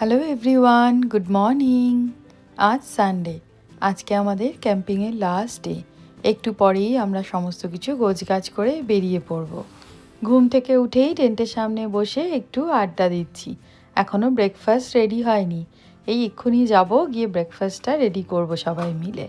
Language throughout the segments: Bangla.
হ্যালো এভরিওয়ান গুড মর্নিং আজ সানডে আজকে আমাদের ক্যাম্পিংয়ের লাস্ট ডে একটু পরেই আমরা সমস্ত কিছু গোছগাছ করে বেরিয়ে পড়ব। ঘুম থেকে উঠেই টেন্টের সামনে বসে একটু আড্ডা দিচ্ছি। এখনও ব্রেকফাস্ট রেডি হয়নি। এই এক্ষুনি যাব, গিয়ে ব্রেকফাস্টটা রেডি করব সবাই মিলে।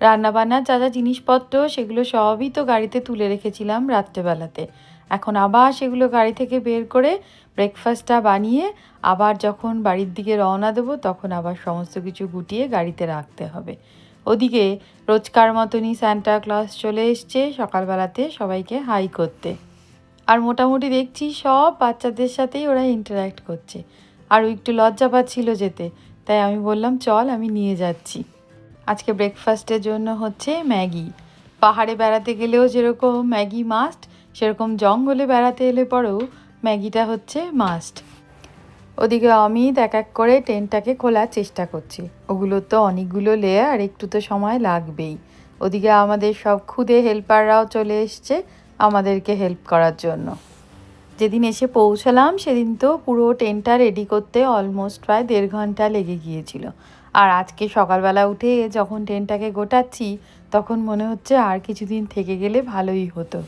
রান্নাবান্নার যা যা জিনিসপত্র, সেগুলো সবই তো গাড়িতে তুলে রেখেছিলাম রাত্রেবেলাতে। এখন আবার সেগুলো গাড়ি থেকে বের করে ব্রেকফাস্টটা বানিয়ে আবার যখন বাড়ির দিকে রওনা দেবো, তখন আবার সমস্ত কিছু গুটিয়ে গাড়িতে রাখতে হবে। ওদিকে রোজকার মতনই স্যান্টা ক্লাস চলে এসছে, সকালবেলাতে সবাইকে হাই করতে। আর মোটামুটি দেখছি সব বাচ্চাদের সাথেই ওরা ইন্টারাক্ট করছে। আর ও একটু লজ্জা পাচ্ছিল যেতে, তাই আমি বললাম, চল, আমি নিয়ে যাচ্ছি। আজকে ব্রেকফাস্টের জন্য হচ্ছে ম্যাগি পাহাড়ে বেড়াতে গেলেও যেরকম ম্যাগি মাস্ট সেরকম জঙ্গলে বেড়াতে এলে পরেও ম্যাগিটা হচ্ছে মাস্ট ওদিকে অমিত এক এক করে টেন্টটাকে খোলার চেষ্টা করছি। ওগুলো তো অনেকগুলো লেয়ার আর একটু তো সময় লাগবেই। ওদিকে আমাদের সব খুদে হেল্পাররাও চলে এসছে আমাদেরকে হেল্প করার জন্য। যেদিন এসে পৌঁছালাম, সেদিন তো পুরো টেন্টটা রেডি করতে অলমোস্ট প্রায় দেড় ঘণ্টা লেগে গিয়েছিল। আর আজকে সকালবেলা উঠে যখন টেন্টটাকে গোটাচ্ছি, তখন মনে হচ্ছে আর কিছুদিন থেকে গেলে ভালোই হতো।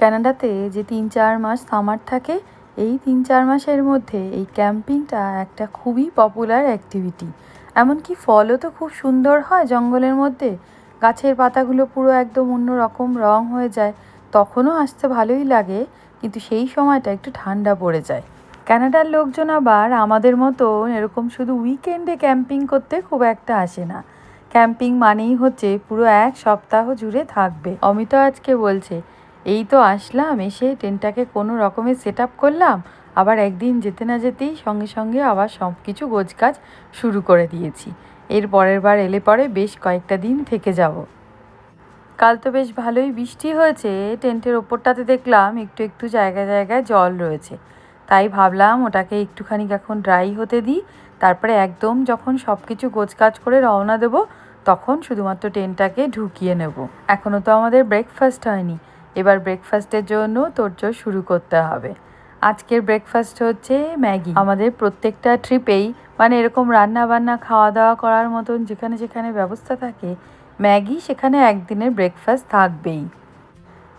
কানাডাতে যে তিন চার মাস সামার থাকে, এই তিন চার মাসের মধ্যে এই ক্যাম্পিংটা একটা খুবই পপুলার অ্যাক্টিভিটি এমনকি ফলও তো খুব সুন্দর হয় জঙ্গলের মধ্যে। গাছের পাতাগুলো পুরো একদম অন্য রকম রং হয়ে যায়। তখনও আসতে ভালোই লাগে, কিন্তু সেই সময়টা একটু ঠান্ডা পড়ে যায়। ক্যানাডার লোকজন আবার আমাদের মতো এরকম শুধু উইকেন্ডে ক্যাম্পিং করতে খুব একটা আসে না। ক্যাম্পিং মানেই হচ্ছে পুরো এক সপ্তাহ জুড়ে থাকবে। অমিত আজকে বলছে এই তো আসলাম, এসে টেন্টটাকে কোনো রকমে সেট করলাম। আবার একদিন যেতে না যেতেই সঙ্গে সঙ্গে আবার সব কিছু গোছকাজ শুরু করে দিয়েছি। এর পরের বার এলে পরে বেশ কয়েকটা দিন থেকে যাব। কাল তো বেশ ভালোই বৃষ্টি হয়েছে, টেন্টের ওপরটাতে দেখলাম একটু একটু জায়গায় জায়গায় জল রয়েছে। তাই ভাবলাম ওটাকে একটুখানি এখন ড্রাই হতে দিই, তারপরে একদম যখন সব কিছু গোছকাজ করে রওনা দেব, তখন শুধুমাত্র টেন্টটাকে ঢুকিয়ে নেব। এখনও তো আমাদের ব্রেকফাস্ট হয়নি। এবার ব্রেকফাস্টের জন্য তোড়জোড় শুরু করতে হবে। আজকের ব্রেকফাস্ট হচ্ছে ম্যাগি। আমাদের প্রত্যেকটা ট্রিপেই মানে এরকম রান্না বান্না খাওয়া দাওয়া করার মতন যেখানে যেখানে ব্যবস্থা থাকে, ম্যাগি সেখানে একদিনের ব্রেকফাস্ট থাকবেই।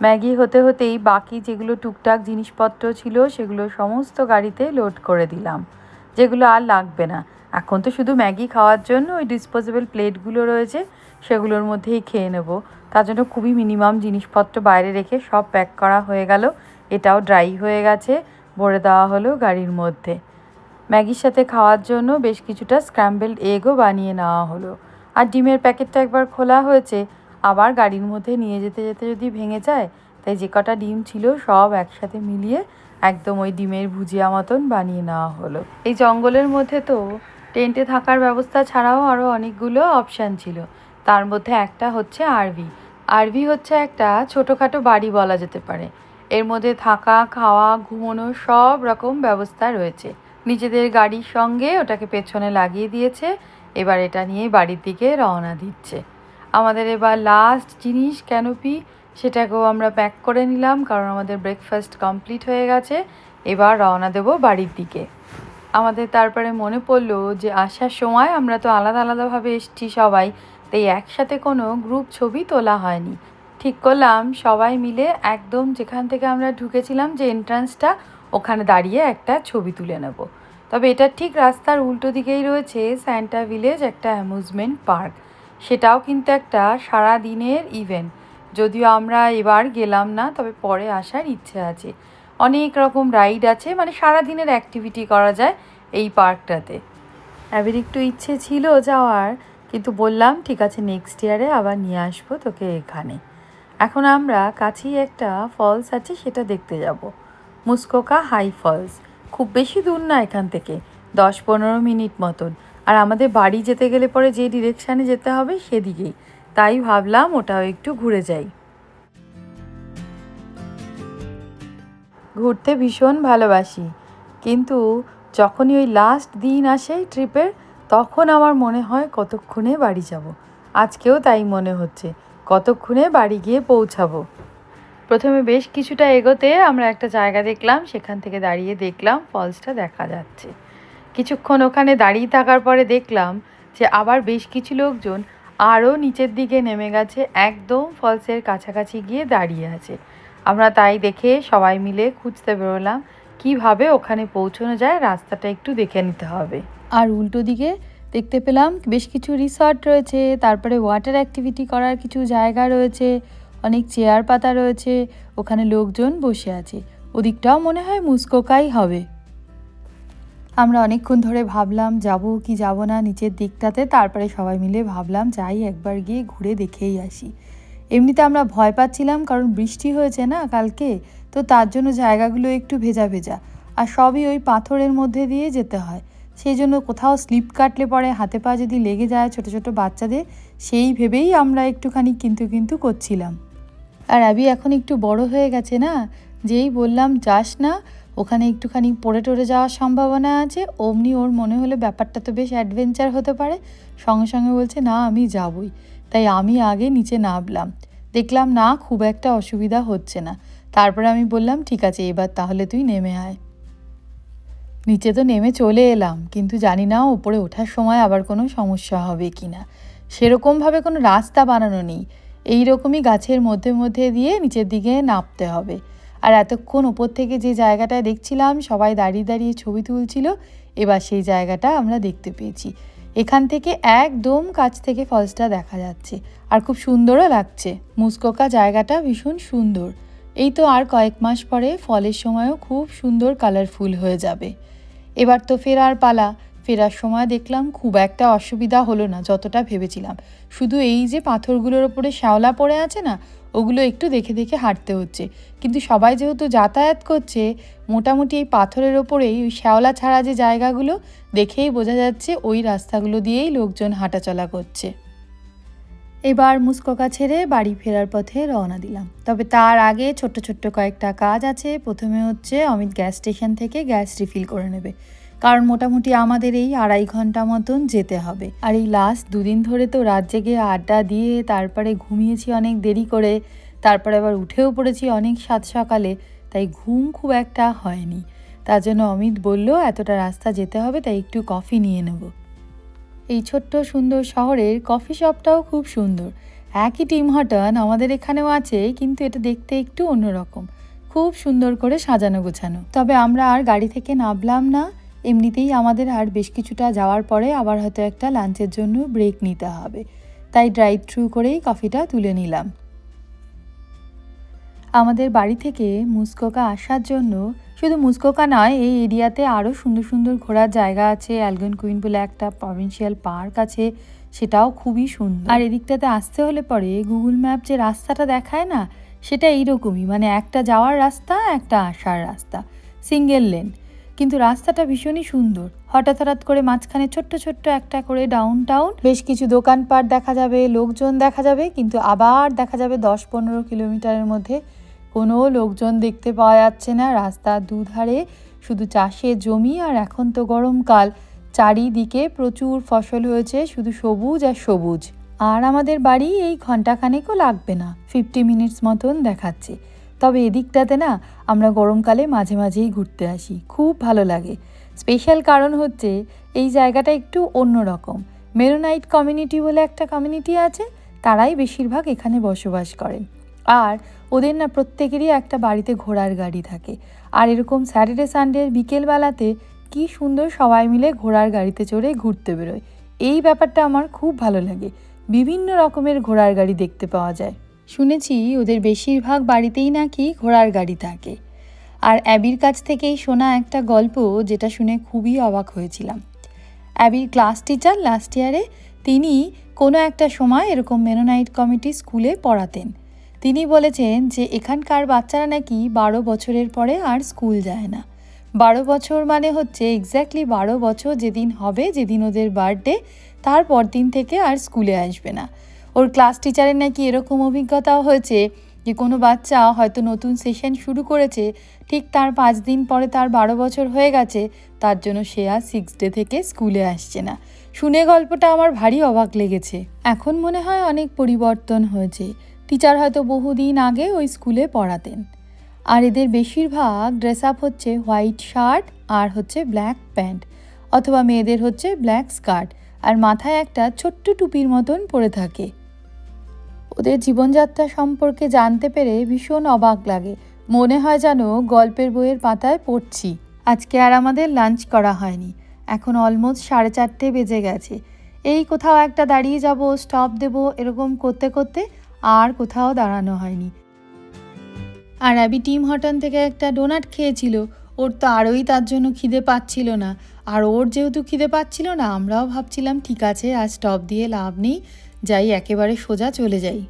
ম্যাগি হতে হতেই বাকি যেগুলো টুকটাক জিনিসপত্র ছিল সেগুলো সমস্ত গাড়িতে লোড করে দিলাম, যেগুলো আর লাগবে না। এখন তো শুধু ম্যাগি খাওয়ার জন্য ওই ডিসপোজেবল প্লেটগুলো রয়েছে, সেগুলোর মধ্যেই খেয়ে নেব। তার জন্য খুবই মিনিমাম জিনিসপত্র বাইরে রেখে সব প্যাক করা হয়ে গেল। এটাও ড্রাই হয়ে গেছে, ভরে দেওয়া হলো গাড়ির মধ্যে। ম্যাগির সাথে খাওয়ার জন্য বেশ কিছুটা স্ক্র্যাম্বেলড এগও বানিয়ে নেওয়া হলো। আর ডিমের প্যাকেটটা একবার খোলা হয়েছে, আবার গাড়ির মধ্যে নিয়ে যেতে যেতে যদি ভেঙে যায়, তাই যে কটা ডিম ছিল সব একসাথে মিলিয়ে একদম ওই ডিমের ভুজিয়া মতন বানিয়ে নেওয়া হলো। এই জঙ্গলের মধ্যে তো টেন্টে থাকার ব্যবস্থা ছাড়াও আরও অনেকগুলো অপশান ছিল। তার মধ্যে একটা হচ্ছে আরভি। আরভি হচ্ছে একটা ছোটোখাটো বাড়ি বলা যেতে পারে। এর মধ্যে থাকা, খাওয়া, ঘুমোনো সব রকম ব্যবস্থা রয়েছে। নিজেদের গাড়ির সঙ্গে ওটাকে পেছনে লাগিয়ে দিয়েছে। এবার এটা নিয়ে বাড়ির দিকে রওনা দিচ্ছে। আমাদের এবার লাস্ট জিনিস ক্যানোপি সেটাকেও আমরা প্যাক করে নিলাম, কারণ আমাদের ব্রেকফাস্ট কমপ্লিট হয়ে গেছে। এবার রওনা দেব বাড়ির দিকে। আমাদের তারপরে মনে পড়ল যে আসার সময় আমরা তো আলাদা আলাদাভাবে এসছি সবাই, তাই একসাথে কোনো গ্রুপ ছবি তোলা হয়নি। ঠিক করলাম, সবাই মিলে একদম যেখান থেকে আমরা ঢুকেছিলাম যে এন্ট্রান্সটা ওখানে দাঁড়িয়ে একটা ছবি তুলে নেব। তবে এটা ঠিক রাস্তার উল্টো দিকেই রয়েছে স্যান্টা ভিলেজ একটা অ্যামিউজমেন্ট পার্ক সেটাও কিন্তু একটা সারা দিনের ইভেন্ট যদিও আমরা এবার গেলাম না, তবে পরে আসার ইচ্ছে আছে। অনেক রকম রাইড আছে মানে সারা দিনের অ্যাক্টিভিটি করা যায় এই পার্কটাতে। অ্যাবির একটু ইচ্ছে ছিল যাওয়ার, কিন্তু বললাম, ঠিক আছে নেক্সট ইয়ারে আবার নিয়ে আসব তোকে এখানে। এখন আমরা কাছেই একটা ফলস আছে, সেটা দেখতে যাব। মুসকোকা হাই ফলস খুব বেশি দূর না এখান থেকে, দশ পনেরো মিনিট মতন। আর আমাদের বাড়ি যেতে গেলে পরে যে ডিরেকশানে যেতে হবে সেদিকেই। তাই ভাবলাম ওটাও একটু ঘুরে যাই। ঘুরতে ভীষণ ভালোবাসি। কিন্তু যখনই ওই লাস্ট দিন আসে ট্রিপের তখন আমার মনে হয় কতক্ষণে বাড়ি যাব। আজকেও তাই মনে হচ্ছে, কতক্ষণে বাড়ি গিয়ে পৌঁছাবো। প্রথমে বেশ কিছুটা এগোতে আমরা একটা জায়গা দেখলাম, সেখান থেকে দাঁড়িয়ে দেখলাম ফলসটা দেখা যাচ্ছে। কিছুক্ষণ ওখানে দাঁড়িয়ে থাকার পরে দেখলাম যে আবার বেশ কিছু লোকজন আরও নিচের দিকে নেমে গেছে, একদম ফলসের কাছাকাছি গিয়ে দাঁড়িয়ে আছে। আমরা তাই দেখে সবাই মিলে খুঁজতে বেরোলাম। কীভাবে ওখানে পৌঁছানো যায় রাস্তাটা একটু দেখে নিতে হবে। আর উল্টো দিকে দেখতে পেলাম বেশ কিছু রিসর্ট রয়েছে, তারপরে ওয়াটার অ্যাক্টিভিটি করার কিছু জায়গা রয়েছে, অনেক চেয়ার পাতা রয়েছে, ওখানে লোকজন বসে আছে। ওদিকটাও মনে হয় মুস্কোকাই হবে। আমরা অনেকক্ষণ ধরে ভাবলাম, যাব কি যাব না নিচের দিকটাতে, তারপরে সবাই মিলে ভাবলাম, যাই একবার গিয়ে ঘুরে দেখেই আসি। এমনিতে আমরা ভয় পাচ্ছিলাম কারণ বৃষ্টি হয়েছে না কালকে, তো তার জন্য জায়গাগুলো একটু ভেজা ভেজা। আর সবই ওই পাথরের মধ্যে দিয়ে যেতে হয়। সেই জন্য কোথাও স্লিপ কাটলে পরে হাতে পা যদি লেগে যায় ছোট ছোট বাচ্চাদের, সেই ভেবেই আমরা একটুখানি কিন্তু কিন্তু করছিলাম। আর অ্যাবি এখন একটু বড় হয়ে গেছে না, যেই বললাম যাস না, ওখানে একটুখানি পড়ে টরে যাওয়ার সম্ভাবনা আছে, অমনি ওর মনে হলে ব্যাপারটা তো বেশ অ্যাডভেঞ্চার হতে পারে, সঙ্গে সঙ্গে বলছে, না, আমি যাবই। তাই আমি আগে নিচে নামলাম। দেখলাম, না, খুব একটা অসুবিধা হচ্ছে না। তারপরে আমি বললাম, ঠিক আছে, এবার তাহলে তুই নেমে আয়। নিচে তো নেমে চলে এলাম, কিন্তু জানি না ওপরে ওঠার সময় আবার কোনো সমস্যা হবে কি না। সেরকমভাবে কোনো রাস্তা বানানো নেই। এই রকমই গাছের মধ্যে মধ্যে দিয়ে নিচের দিকে নামতে হবে। আর এতক্ষণ ওপর থেকে যে জায়গাটায় দেখছিলাম, সবাই দাঁড়িয়ে দাঁড়িয়ে ছবি তুলছিল, এবার সেই জায়গাটা আমরা দেখতে পেয়েছি। এখান থেকে একদম কাছ থেকে ফলসটা দেখা যাচ্ছে। আর খুব সুন্দরও লাগছে। মুসকোকা জায়গাটা ভীষণ সুন্দর। এই তো আর কয়েক মাস পরে ফলের সময়ও খুব সুন্দর কালারফুল হয়ে যাবে। এবার তো ফেরার পালা। ফেরার সময় দেখলাম খুব একটা অসুবিধা হলো না, যতটা ভেবেছিলাম। শুধু এই যে পাথরগুলোর ওপরে শ্যাওলা পড়ে আছে না, ওগুলো একটু দেখে দেখে হাঁটতে হচ্ছে। কিন্তু সবাই যেহেতু যাতায়াত করছে, মোটামুটি এই পাথরের ওপরেই ওই শ্যাওলা ছাড়া যে জায়গাগুলো, দেখেই বোঝা যাচ্ছে ওই রাস্তাগুলো দিয়েই লোকজন হাঁটাচলা করছে। এবার মুসকোকা ছেড়ে বাড়ি ফেরার পথে রওনা দিলাম। তবে তার আগে ছোট্ট ছোট্ট কয়েকটা কাজ আছে। প্রথমে হচ্ছে অমিত গ্যাস স্টেশন থেকে গ্যাস রিফিল করে নেবে। কারণ মোটামুটি আমাদের এই আড়াই ঘণ্টা মতন যেতে হবে। আর এই লাস্ট দুদিন ধরে তো রাত জেগে আড্ডা দিয়ে তারপরে ঘুমিয়েছি অনেক দেরি করে, তারপরে আবার উঠেও পড়েছি অনেক সাত সকালে, তাই ঘুম খুব একটা হয়নি। তার জন্য অমিত বলল, এতটা রাস্তা যেতে হবে, তাই একটু কফি নিয়ে নেব। এই ছোট্ট সুন্দর শহরের কফি শপটাও খুব সুন্দর। একই টিম হটন আমাদের এখানেও আছে, কিন্তু এটা দেখতে একটু অন্যরকম। খুব সুন্দর করে সাজানো গোছানো। তবে আমরা আর গাড়ি থেকে নামলাম না। এমনিতেই আমাদের আর বেশ কিছুটা যাওয়ার পরে আবার হয়তো একটা লাঞ্চের জন্য ব্রেক নিতে হবে। তাই ড্রাইভ থ্রু করেই কফিটা তুলে নিলাম। আমাদের বাড়ি থেকে মুসকোকা আসার জন্য, শুধু মুসকোকা নয়, এই এরিয়াতে আরও সুন্দর সুন্দর ঘোরার জায়গা আছে অ্যালগন কুইন বলে একটা প্রভিন্সিয়াল পার্ক আছে, সেটাও খুবই সুন্দর। আর এদিকটাতে আসতে হলে পরে গুগল ম্যাপ যে রাস্তাটা দেখায় না, সেটা এইরকমই মানে একটা যাওয়ার রাস্তা, একটা আসার রাস্তা সিঙ্গেল লেন কিন্তু রাস্তাটা ভীষণই সুন্দর। হঠাৎ হঠাৎ করে মাঝখানে ছোট্ট ছোট্ট একটা করে ডাউন টাউন বেশ কিছু দোকানপাট দেখা যাবে, লোকজন দেখা যাবে, কিন্তু আবার দেখা যাবে দশ পনেরো কিলোমিটারের মধ্যে কোনো লোকজন দেখতে পাওয়া যাচ্ছে না। রাস্তার দুধারে শুধু চাষের জমি আর এখন তো গরমকাল। চারিদিকে প্রচুর ফসল হয়েছে, শুধু সবুজ আর সবুজ। আর আমাদের বাড়ি এই ঘন্টাখানেকও লাগবে না। ফিফটি মিনিটস মতন দেখাচ্ছে। তবে এদিকটাতে না আমরা গরমকালে মাঝে মাঝেই ঘুরতে আসি। খুব ভালো লাগে। স্পেশাল কারণ হচ্ছে এই জায়গাটা একটু অন্যরকম। মেরোনাইট কমিউনিটি বলে একটা কমিউনিটি আছে, তারাই বেশিরভাগ এখানে বসবাস করেন আর ওদের না প্রত্যেকেরই একটা বাড়িতে ঘোড়ার গাড়ি থাকে। আর এরকম স্যাটারডে, সানডে, বিকেলবেলাতে কি সুন্দর সবাই মিলে ঘোড়ার গাড়িতে চড়ে ঘুরতে বেরোয়। এই ব্যাপারটা আমার খুব ভালো লাগে। বিভিন্ন রকমের ঘোড়ার গাড়ি দেখতে পাওয়া যায়। শুনেছি ওদের বেশিরভাগ বাড়িতেই নাকি ঘোড়ার গাড়ি থাকে। আর অ্যাবির কাছ থেকেই শোনা একটা গল্প যেটা শুনে খুবই অবাক হয়েছিলাম। অ্যাবির ক্লাস টিচার লাস্ট ইয়ারে তিনি কোনো একটা সময় এরকম মেনোনাইট কমিটি স্কুলে পড়াতেন। তিনি বলেছেন যে এখানকার বাচ্চারা নাকি বারো বছরের পরে আর স্কুল যায় না। বারো বছর মানে হচ্ছে এক্স্যাক্টলি বারো বছর যেদিন হবে, যেদিন ওদের বার্থডে তারপর দিন থেকে আর স্কুলে আসবে না। ওর ক্লাস টিচারের নাকি এরকম অভিজ্ঞতাও হয়েছে যে কোনো বাচ্চা হয়তো নতুন সেশন শুরু করেছে, ঠিক তার পাঁচ দিন পরে তার বারো বছর হয়ে গেছে, তার জন্য সে আর সিক্স ডে থেকে স্কুলে আসছে না। শুনে গল্পটা আমার ভারী অবাক লেগেছে। এখন মনে হয় অনেক পরিবর্তন হয়েছে। টিচার হয়তো বহুদিন আগে ওই স্কুলে পড়াতেন। আর এদের বেশিরভাগ ড্রেস আপ হচ্ছে হোয়াইট শার্ট আর হচ্ছে ব্ল্যাক প্যান্ট অথবা মেয়েদের হচ্ছে ব্ল্যাক স্কার্ট আর মাথায় একটা ছোট্ট টুপির মতন পরে থাকে। ওদের জীবনযাত্রা সম্পর্কে জানতে পেরে ভীষণ অবাক লাগে। মনে হয় যেন গল্পের বইয়ের পাতায় পড়ছি। আজকে আর আমাদের লাঞ্চ করা হয়নি। এখন অলমোস্ট সাড়ে চারটে বেজে গেছে। এই কোথাও একটা দাঁড়িয়ে যাব স্টপ দেব, এরকম করতে করতে আর কোথাও দাঁড়ানো হয়নি। আর অ্যাবি টিম হটন থেকে একটা ডোনাট খেয়েছিল। ওর তো আরোই তার জন্য খিদে পাচ্ছিল না। আর ওর যেহেতু খিদে পাচ্ছিল না, আমরাও ভাবছিলাম, ঠিক আছে, আর স্টপ দিয়ে লাভ নেই। যাই একেবারে সোজা চলে যাই।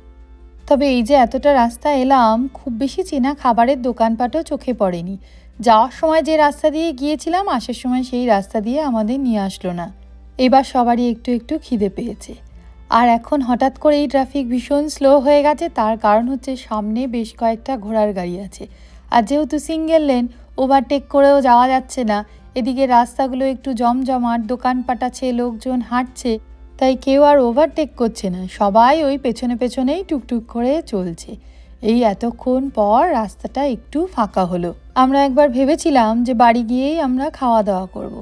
তবে এই যে এতটা রাস্তা এলাম, খুব বেশি চেনা খাবারের দোকানপাটও চোখে পড়েনি। যাওয়ার সময় যে রাস্তা দিয়ে গিয়েছিলাম, আসার সময় সেই রাস্তা দিয়ে আমাদের নিয়ে আসলো না। এবার সবারই একটু একটু খিদে পেয়েছে। আর এখন হঠাৎ করে এই ট্রাফিক ভীষণ স্লো হয়ে গেছে, তার কারণ হচ্ছে সামনে বেশ কয়েকটা ঘোড়ার গাড়ি আছে। আর যেহেতু সিঙ্গেল লেন, ওভারটেক করেও যাওয়া যাচ্ছে না, এদিকে রাস্তাগুলো একটু জমজমাট, দোকানপাট লোকজন হাঁটছে তাই কেউ আর ওভারটেক করছে না। সবাই ওই পেছনে পেছনেই টুকটুক করে চলছে। এই এতক্ষণ পর রাস্তাটা একটু ফাঁকা হলো। আমরা একবার ভেবেছিলাম যে বাড়ি গিয়েই আমরা খাওয়া দাওয়া করব।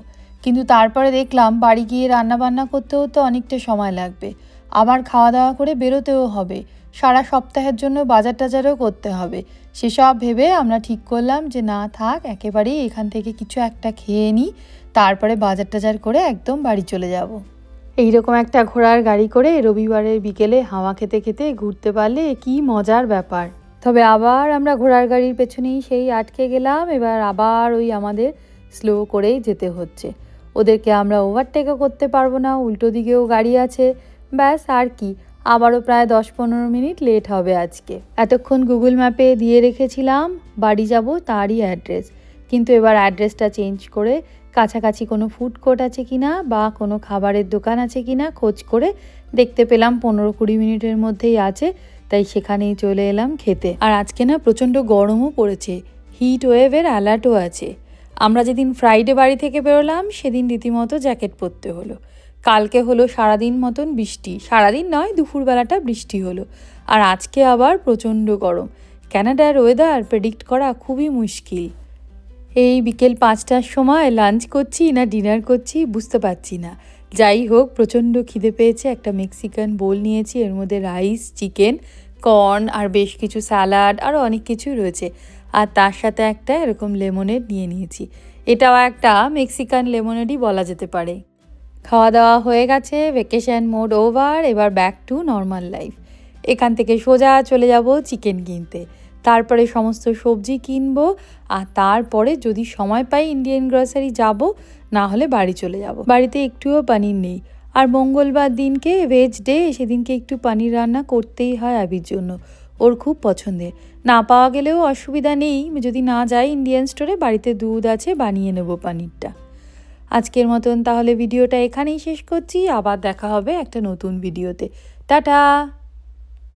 কিন্তু তারপরে দেখলাম বাড়ি গিয়ে রান্না বান্না করতেও তো অনেকটা সময় লাগবে। আবার খাওয়া দাওয়া করে বেরোতেও হবে। সারা সপ্তাহের জন্য বাজার টাজারও করতে হবে। সেসব ভেবে আমরা ঠিক করলাম যে না, থাক, একেবারেই এখান থেকে কিছু একটা খেয়ে নিই তারপরে বাজার টাজার করে একদম বাড়ি চলে যাব। এইরকম একটা ঘোড়ার গাড়ি করে রবিবারের বিকেলে হাওয়া খেতে খেতে ঘুরতে পারলে কি মজার ব্যাপার। তবে আবার আমরা ঘোড়ার গাড়ির পেছনেই সেই আটকে গেলাম, এবার আবার ওই আমাদের স্লো করেই যেতে হচ্ছে। ওদেরকে আমরা ওভারটেকও করতে পারব না, উল্টো দিকেও গাড়ি আছে। ব্যাস, আর কি। আবারও প্রায় দশ পনেরো মিনিট লেট হবে আজকে। এতক্ষণ গুগল ম্যাপে দিয়ে রেখেছিলাম, বাড়ি যাব তারই অ্যাড্রেস কিন্তু এবার অ্যাড্রেসটা চেঞ্জ করে কাছাকাছি কোনো ফুড কোর্ট আছে কি না বা কোনো খাবারের দোকান আছে কি না খোঁজ করে দেখতে পেলাম, পনেরো কুড়ি মিনিটের মধ্যেই আছে, তাই সেখানেই চলে এলাম খেতে। আর আজকে না প্রচণ্ড গরমও পড়েছে হিট ওয়েভের অ্যালার্টও আছে। আমরা যেদিন ফ্রাইডে বাড়ি থেকে বেরোলাম, সেদিন রীতিমতো জ্যাকেট পরতে হলো। কালকে হলো সারাদিন মতন বৃষ্টি, সারাদিন নয়, দুপুরবেলাটা বৃষ্টি হলো। আর আজকে আবার প্রচণ্ড গরম। ক্যানাডার ওয়েদার প্রেডিক্ট করা খুবই মুশকিল। এই বিকেল পাঁচটার সময় লাঞ্চ করছি না ডিনার করছি বুঝতে পারছি না। যাই হোক, প্রচণ্ড খিদে পেয়েছে, একটা মেক্সিকান বোল নিয়েছি, এর মধ্যে রাইস, চিকেন, কর্ন আর বেশ কিছু স্যালাড আরও অনেক কিছু রয়েছে। আর তার সাথে একটা এরকম লেমনেড নিয়ে নিয়েছি। এটাও একটা মেক্সিকান লেমনেডই বলা যেতে পারে। খাওয়া দাওয়া হয়ে গেছে ভেকেশন মোড ওভার এবার ব্যাক টু নর্মাল লাইফ এখান থেকে সোজা চলে যাব চিকেন কিনতে। তারপরে সমস্ত সবজি কিনবো, আর তারপরে যদি সময় পাই ইন্ডিয়ান গ্রসারি যাব, না হলে বাড়ি চলে যাব। বাড়িতে একটুও পানির নেই। আর মঙ্গলবার দিনকে ভেজ ডে সেদিনকে একটু পানির রান্না করতেই হয় আবির জন্য। ওর খুব পছন্দের। না পাওয়া গেলেও অসুবিধা নেই। যদি না যাই ইন্ডিয়ান স্টোরে বাড়িতে দুধ আছে, বানিয়ে নেব পানিরটা। আজকের মতন তাহলে ভিডিওটা এখানেই শেষ করছি। আবার দেখা হবে একটা নতুন ভিডিওতে। টাটা!